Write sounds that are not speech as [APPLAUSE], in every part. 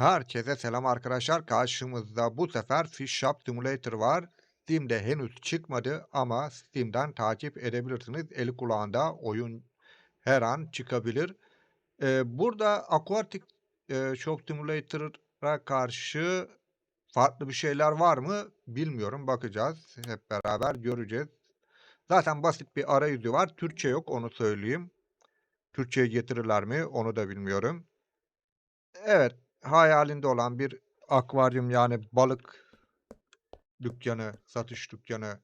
Herkese selam arkadaşlar. Karşımızda bu sefer Fish Shop Simulator var. Steam'de henüz çıkmadı ama Steam'den takip edebilirsiniz. Eli kulağında oyun her an çıkabilir. Ee, burada Aquatic e, Shop Simulator'a karşı farklı bir şeyler var mı bilmiyorum. Bakacağız. Hep beraber göreceğiz. Zaten basit bir arayüzü var. Türkçe yok onu söyleyeyim. Türkçe'ye getirirler mi onu da bilmiyorum. Evet, hayalinde olan bir akvaryum yani balık dükkanı, satış dükkanı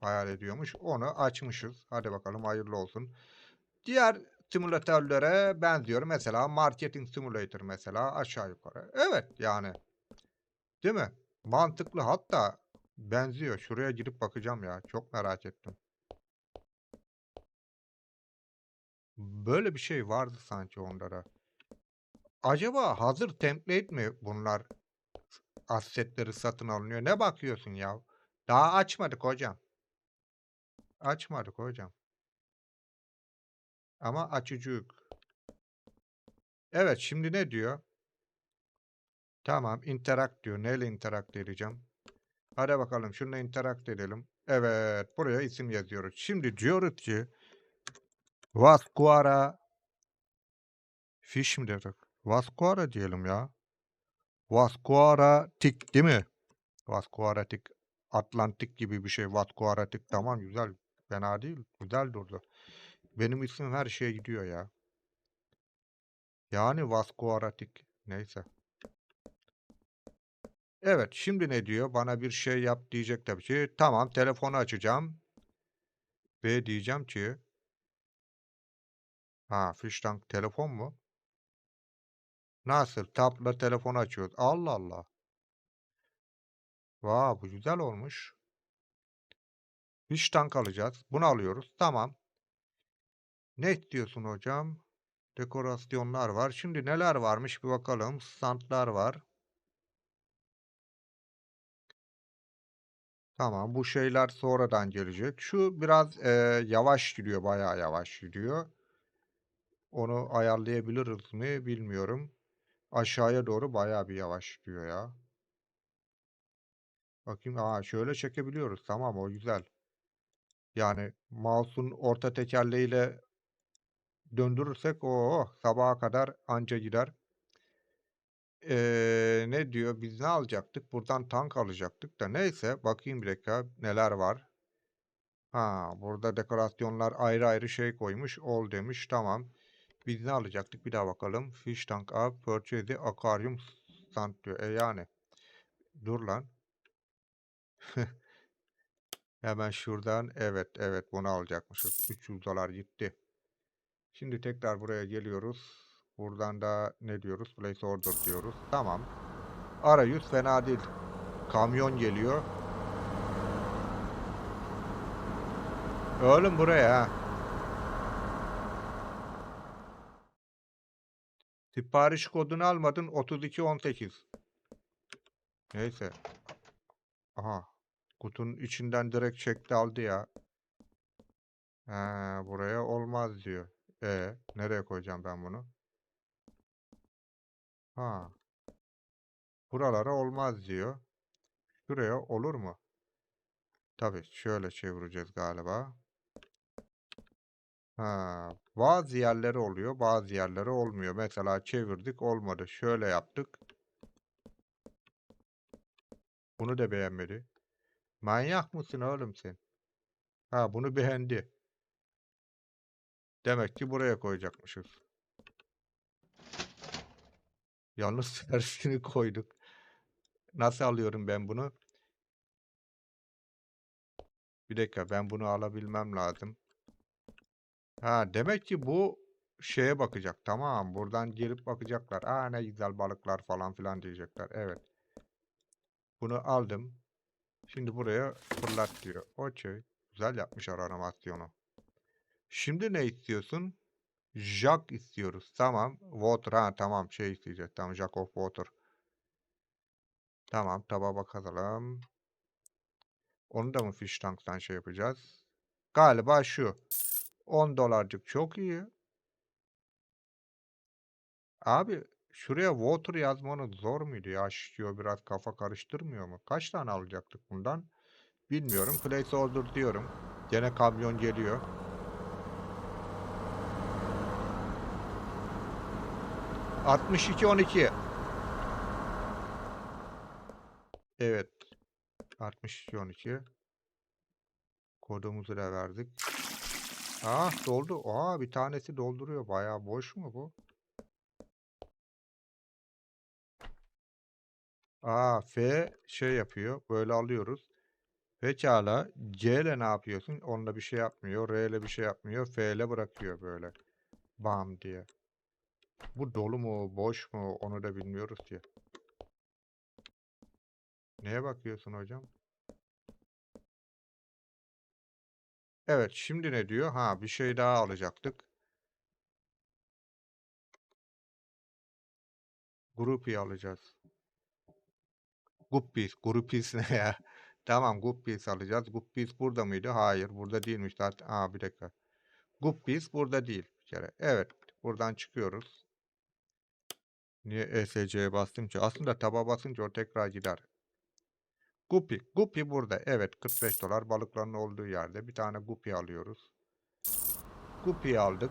hayal ediyormuş. Onu açmışız. Hadi bakalım hayırlı olsun. Diğer simülatörlere benziyor. Mesela Marketing Simulator mesela aşağı yukarı. Evet yani. Değil mi? Mantıklı hatta benziyor. Şuraya girip bakacağım ya. Çok merak ettim. Böyle bir şey vardı sanki onlara. Acaba hazır template mi bunlar assetleri satın alınıyor? Ne bakıyorsun ya? Daha açmadık hocam. Açmadık hocam. Ama açıcık. Evet şimdi ne diyor? Tamam interact diyor. Neyle interact edeceğim? Hadi bakalım şununla interact edelim. Evet buraya isim yazıyoruz. Şimdi diyoruz ki Vasquara Fish mi dedik? Vasquara diyelim ya. Vasquara tik değil mi? Vasquaratik Atlantik gibi bir şey. Vasquaratik tamam güzel. Fena değil. Güzel durdu. Benim ismim her şeye gidiyor ya. Yani Vasquaratik. Neyse. Evet şimdi ne diyor? Bana bir şey yap diyecek tabii ki. Tamam telefonu açacağım. Ve diyeceğim ki Ha fish tank telefon mu? Nasıl? Tabla telefonu açıyoruz. Allah Allah. Vaa bu güzel olmuş. Fish tank alacağız. Bunu alıyoruz. Tamam. Ne istiyorsun hocam? Dekorasyonlar var. Şimdi neler varmış bir bakalım. Standlar var. Tamam bu şeyler sonradan gelecek. Şu biraz e, yavaş gidiyor. Bayağı yavaş gidiyor. Onu ayarlayabiliriz mi bilmiyorum. Aşağıya doğru bayağı bir yavaş gidiyor ya. Bakayım. Aa şöyle çekebiliyoruz. Tamam o güzel. Yani mouse'un orta tekerleğiyle döndürürsek o sabaha kadar anca gider. Eee, ne diyor? Biz ne alacaktık? Buradan tank alacaktık da neyse bakayım bir dakika neler var. Ha, burada dekorasyonlar ayrı ayrı şey koymuş. All demiş. Tamam. Biz ne alacaktık? Bir daha bakalım. Fish tank up, purchase the aquarium stand diyor. E yani. Dur lan. [LAUGHS] Hemen şuradan evet evet bunu alacakmışız. 300 dolar gitti. Şimdi tekrar buraya geliyoruz. Buradan da ne diyoruz? Place order diyoruz. Tamam. Arayüz fena değil. Kamyon geliyor. Oğlum buraya Sipariş kodunu almadın 3218. Neyse. Aha. Kutunun içinden direkt çekti aldı ya. Ha, buraya olmaz diyor. E nereye koyacağım ben bunu? Ha. Buralara olmaz diyor. Şuraya olur mu? Tabii şöyle çevireceğiz galiba. Ha, bazı yerleri oluyor, bazı yerleri olmuyor. Mesela çevirdik olmadı. Şöyle yaptık. Bunu da beğenmedi. Manyak mısın oğlum sen? Ha bunu beğendi. Demek ki buraya koyacakmışız. Yalnız [LAUGHS] tersini koyduk. Nasıl alıyorum ben bunu? Bir dakika ben bunu alabilmem lazım. Ha demek ki bu şeye bakacak. Tamam buradan gelip bakacaklar. Aa ne güzel balıklar falan filan diyecekler. Evet. Bunu aldım. Şimdi buraya fırlat diyor. Okey. Güzel yapmışlar animasyonu. Şimdi ne istiyorsun? Jack istiyoruz. Tamam. Water. Ha tamam şey isteyeceğiz. Tamam Jack of Water. Tamam taba bakalım. Onu da mı fish tank'tan şey yapacağız? Galiba şu. 10 dolarcık çok iyi. Abi Şuraya water yazmanız zor muydu ya? Şişiyor biraz kafa karıştırmıyor mu? Kaç tane alacaktık bundan? Bilmiyorum. Placeholder diyorum. Gene kamyon geliyor. Altmış iki on iki. Evet. 62 12. Kodumuzu da verdik. Ah doldu. Aa bir tanesi dolduruyor. Bayağı boş mu bu? Aa F şey yapıyor. Böyle alıyoruz. Pekala. C ile ne yapıyorsun? Onunla bir şey yapmıyor. R ile bir şey yapmıyor. F ile bırakıyor böyle. Bam diye. Bu dolu mu, boş mu onu da bilmiyoruz ki. Neye bakıyorsun hocam? Evet, şimdi ne diyor? Ha, bir şey daha alacaktık. Groupie alacağız. Guppies, groupies [LAUGHS] ne ya? Tamam, Guppies alacağız. Guppies burada mıydı? Hayır, burada değilmiş zaten. Bir dakika. Guppies burada değil bir kere. Evet, buradan çıkıyoruz. Niye ESC'ye bastım ki? Aslında taba basınca o tekrar gider. Guppy. Guppy burada. Evet 45 dolar balıkların olduğu yerde. Bir tane Guppy alıyoruz. Guppy'yi aldık.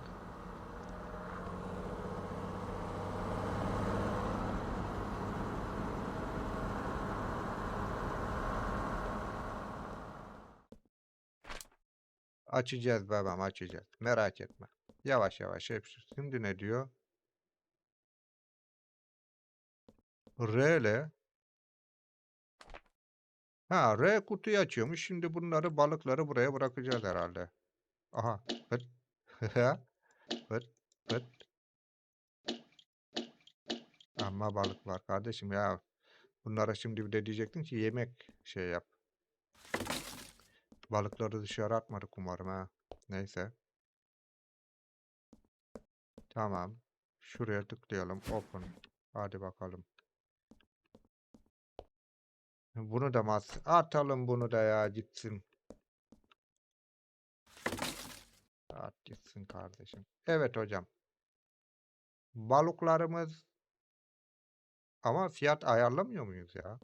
Açacağız babam açacağız. Merak etme. Yavaş yavaş hepsi. Şimdi ne diyor? R ile Ha R kutuyu açıyormuş. Şimdi bunları balıkları buraya bırakacağız herhalde. Aha. Hıt. Hıt. [LAUGHS] Hıt. Ama balık var kardeşim ya. Bunlara şimdi bir de diyecektin ki yemek şey yap. Balıkları dışarı atmadık umarım ha. Neyse. Tamam. Şuraya tıklayalım. Open. Hadi bakalım. Bunu da mas atalım bunu da ya gitsin. At gitsin kardeşim. Evet hocam. Balıklarımız ama fiyat ayarlamıyor muyuz ya?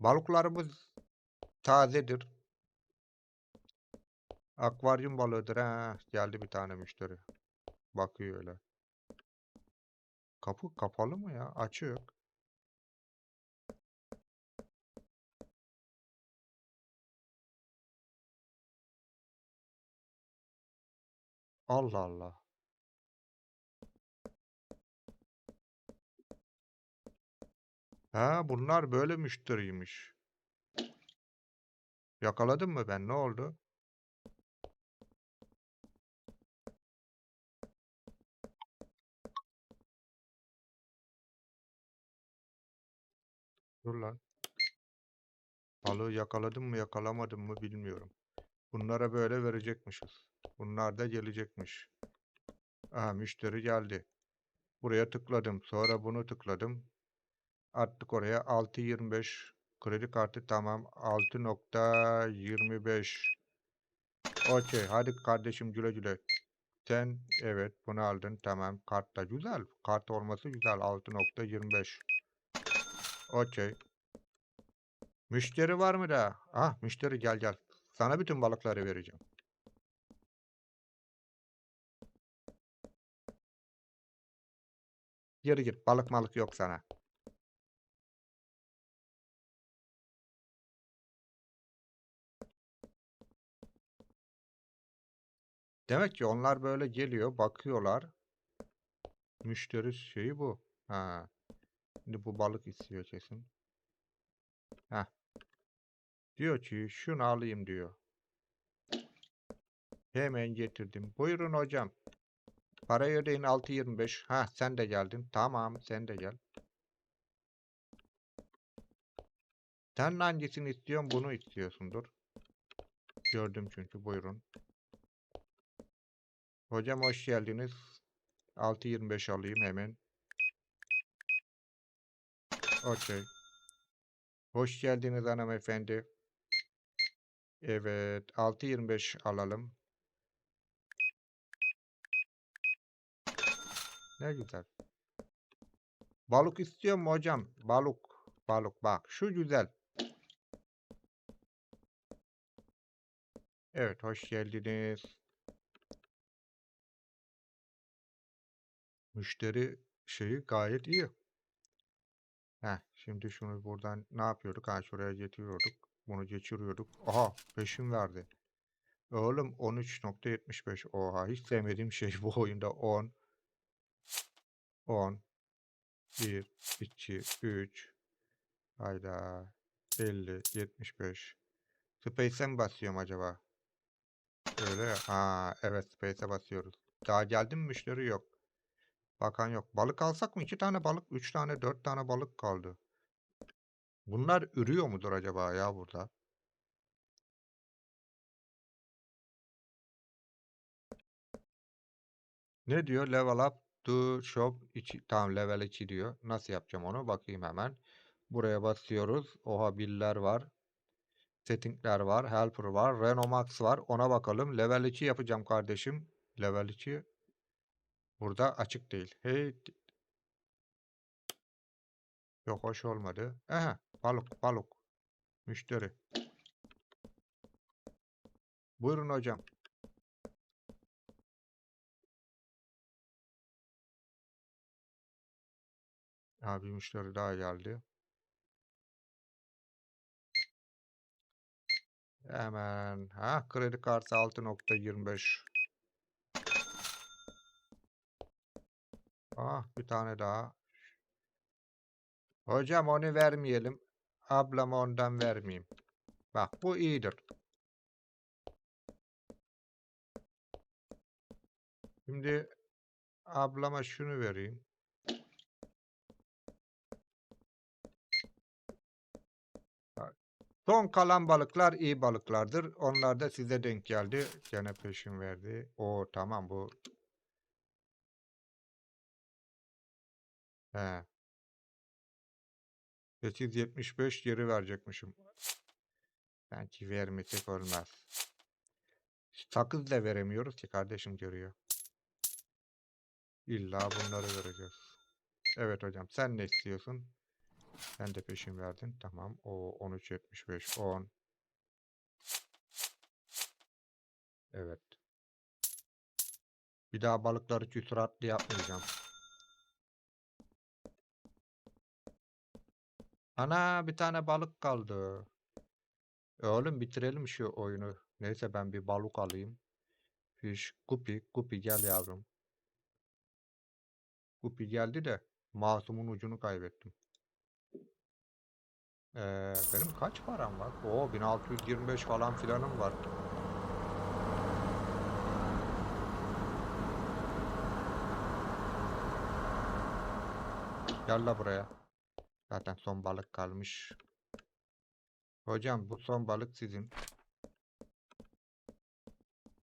Balıklarımız tazedir. Akvaryum balığıdır ha. Geldi bir tane müşteri. Bakıyor öyle. Kapı kapalı mı ya? Açık. Allah Allah. Ha, bunlar böyle müşteriymiş. Yakaladın mı ben? Ne oldu? Dur lan. Balığı yakaladım mı yakalamadım mı bilmiyorum. Bunlara böyle verecekmişiz. Bunlar da gelecekmiş. Aha müşteri geldi. Buraya tıkladım. Sonra bunu tıkladım. Attık oraya 6.25 kredi kartı tamam 6.25 Okey hadi kardeşim güle güle. Sen evet bunu aldın tamam kart da güzel. Kart olması güzel 6.25 Okey. Müşteri var mı da? Ah müşteri gel gel. Sana bütün balıkları vereceğim. Geri git. Balık malık yok sana. Demek ki onlar böyle geliyor, bakıyorlar. Müşteri şeyi bu. Ha. Şimdi bu balık istiyor kesin. Ha. Diyor ki şunu alayım diyor. Hemen getirdim. Buyurun hocam. Parayı ödeyin 6.25. Ha sen de geldin. Tamam sen de gel. Sen hangisini istiyorsun? Bunu istiyorsundur. Gördüm çünkü. Buyurun. Hocam hoş geldiniz. 6.25 alayım hemen. Okey. Hoş geldiniz hanımefendi. Evet. 6.25 alalım. Ne güzel. Balık istiyor mu hocam? Balık. Balık bak. Şu güzel. Evet hoş geldiniz. Müşteri şeyi gayet iyi. Heh, şimdi şunu buradan ne yapıyorduk? Ha şuraya getiriyorduk. Bunu geçiriyorduk. Aha peşin verdi. Oğlum 13.75. Oha hiç sevmediğim şey [LAUGHS] bu oyunda 10. 10. 1, 2, 3. Hayda. 50, 75. Space'e mi basıyorum acaba? Öyle ya. Ha, evet Space'e basıyoruz. Daha geldi mi müşteri yok. Bakan yok. Balık alsak mı? 2 tane balık, 3 tane, 4 tane balık kaldı. Bunlar ürüyor mudur acaba ya burada? Ne diyor? Level up to shop 2. Tamam level 2 diyor. Nasıl yapacağım onu? Bakayım hemen. Buraya basıyoruz. Oha biller var. Settingler var. Helper var. Renomax var. Ona bakalım. Level 2 yapacağım kardeşim. Level 2 burada açık değil. Hey. Yok hoş olmadı. Aha balık balık. Müşteri. Buyurun hocam. Ha bir müşteri daha geldi. Hemen. Ha kredi kartı 6.25. Ah bir tane daha. Hocam onu vermeyelim. Ablama ondan vermeyeyim. Bak bu iyidir. Şimdi ablama şunu vereyim. Son kalan balıklar iyi balıklardır. Onlar da size denk geldi. Gene peşin verdi. O tamam bu. He. 875 geri verecekmişim. Belki vermesek olmaz. Sakız da veremiyoruz ki kardeşim görüyor. İlla bunları vereceğiz. Evet hocam sen ne istiyorsun? Sen de peşin verdin. Tamam. O 13.75 10. Evet. Bir daha balıkları küsuratlı yapmayacağım. Ana bir tane balık kaldı. E oğlum bitirelim şu oyunu. Neyse ben bir balık alayım. Fiş, Guppy, Guppy gel yavrum. Guppy geldi de masumun ucunu kaybettim. Ee, benim kaç param var? Oo 1625 falan filanım var. Gel la buraya. Zaten son balık kalmış. Hocam bu son balık sizin.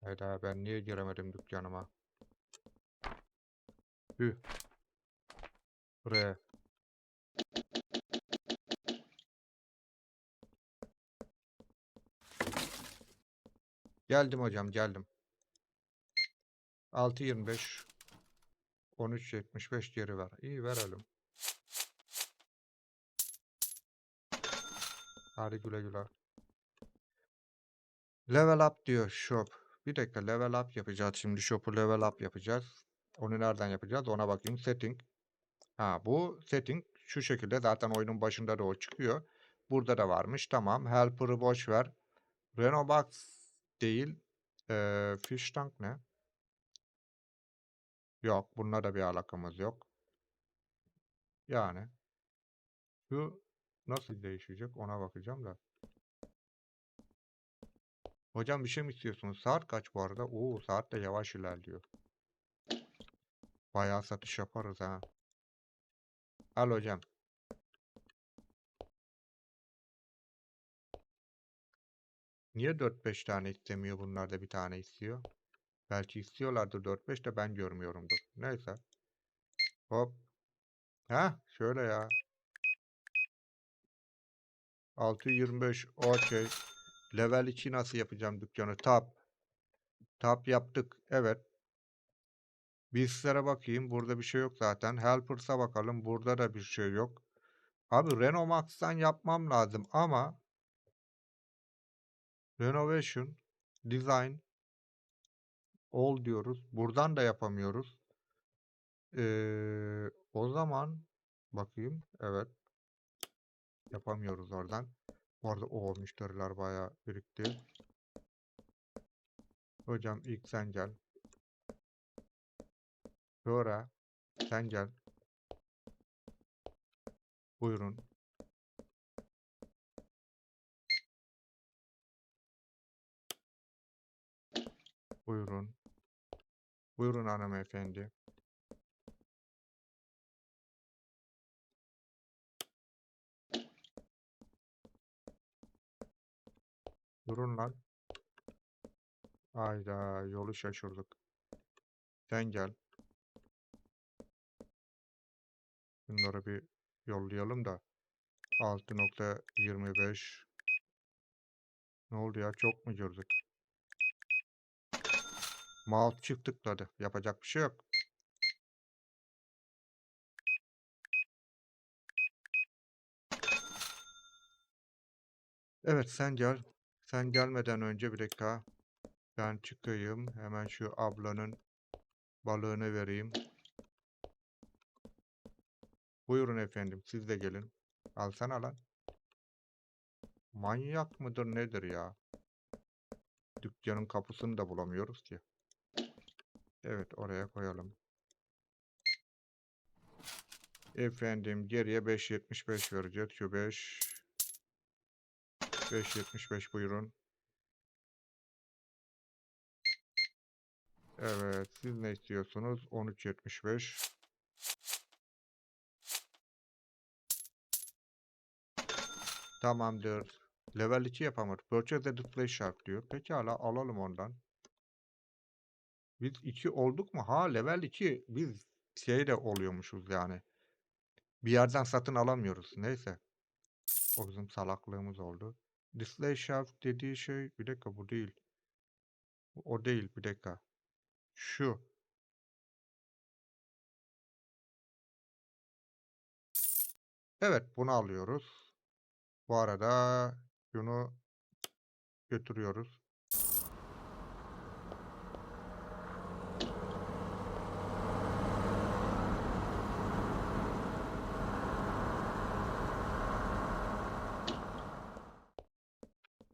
Hayda ben niye giremedim dükkanıma? Hüh. Buraya. Geldim hocam geldim. 6.25 13.75 geri ver. İyi verelim. Hadi güle güle. Level up diyor shop. Bir dakika level up yapacağız. Şimdi shop'u level up yapacağız. Onu nereden yapacağız? Ona bakayım. Setting. Ha bu setting şu şekilde. Zaten oyunun başında da o çıkıyor. Burada da varmış. Tamam. Helper'ı boş ver. Renobox değil. Ee, fish tank ne? Yok. Bununla da bir alakamız yok. Yani. Şu nasıl değişecek ona bakacağım da. Hocam bir şey mi istiyorsunuz? Saat kaç bu arada? Oo saat de yavaş ilerliyor. Bayağı satış yaparız ha. Al hocam. Niye 4-5 tane istemiyor bunlar da bir tane istiyor? Belki istiyorlardır 4-5 de ben görmüyorumdur. Neyse. Hop. Ha, şöyle ya. 625 okey. Level 2 nasıl yapacağım dükkanı? Tap. Tap yaptık. Evet. Beastlere bakayım. Burada bir şey yok zaten. Helpers'a bakalım. Burada da bir şey yok. Abi Renomax'tan yapmam lazım ama Renovation, Design, All diyoruz. Buradan da yapamıyoruz. Ee, o zaman bakayım. Evet. Yapamıyoruz oradan. Bu arada o müşteriler bayağı birikti. Hocam ilk sen gel. Sonra sen gel. Buyurun. Buyurun. Buyurun hanımefendi. Durun lan. Hayda yolu şaşırdık. Sen gel. Bunları bir yollayalım da. 6.25 Ne oldu ya? Çok mu gördük? Mouse çift tıkladı. Yapacak bir şey yok. Evet sen gel. Sen gelmeden önce bir dakika. Ben çıkayım. Hemen şu ablanın balığını vereyim. Buyurun efendim. Siz de gelin. Alsana lan. Manyak mıdır nedir ya? Dükkanın kapısını da bulamıyoruz ki. Evet oraya koyalım. Efendim geriye 5.75 vereceğiz. Şu 5. 5.75 buyurun. Evet siz ne istiyorsunuz? 13.75. Tamamdır. Level 2 yapamadık. Purchase a display shark diyor. Pekala alalım ondan. Biz 2 olduk mu? Ha level 2. Biz şey de oluyormuşuz yani. Bir yerden satın alamıyoruz. Neyse. O bizim salaklığımız oldu. Display shelf dediği şey bir dakika bu değil. O değil bir dakika. Şu. Evet bunu alıyoruz. Bu arada şunu götürüyoruz.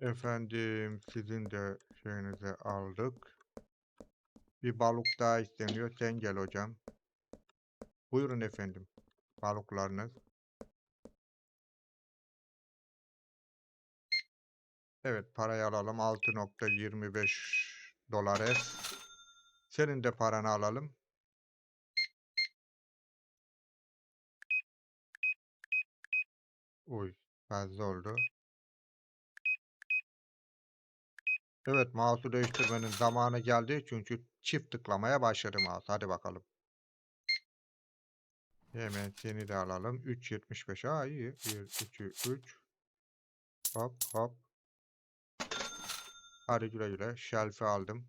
Efendim sizin de şeyinizi aldık. Bir balık daha isteniyor. Sen gel hocam. Buyurun efendim. Balıklarınız. Evet parayı alalım. 6.25 dolar es. Senin de paranı alalım. Uy fazla oldu. Evet mouse'u değiştirmenin zamanı geldi. Çünkü çift tıklamaya başladı mouse. Hadi bakalım. Hemen seni de alalım. 3.75. Aa iyi. 1, 2, 3. Hop hop. Hadi güle güle. Shelf'i aldım.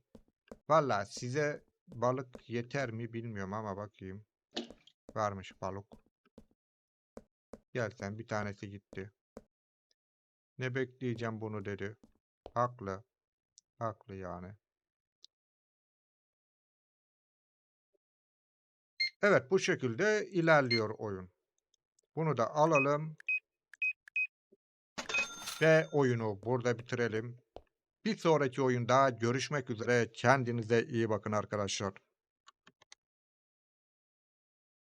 Valla size balık yeter mi bilmiyorum ama bakayım. Varmış balık. Gel sen bir tanesi gitti. Ne bekleyeceğim bunu dedi. Haklı. Haklı yani. Evet bu şekilde ilerliyor oyun. Bunu da alalım. Ve oyunu burada bitirelim. Bir sonraki oyunda görüşmek üzere. Kendinize iyi bakın arkadaşlar.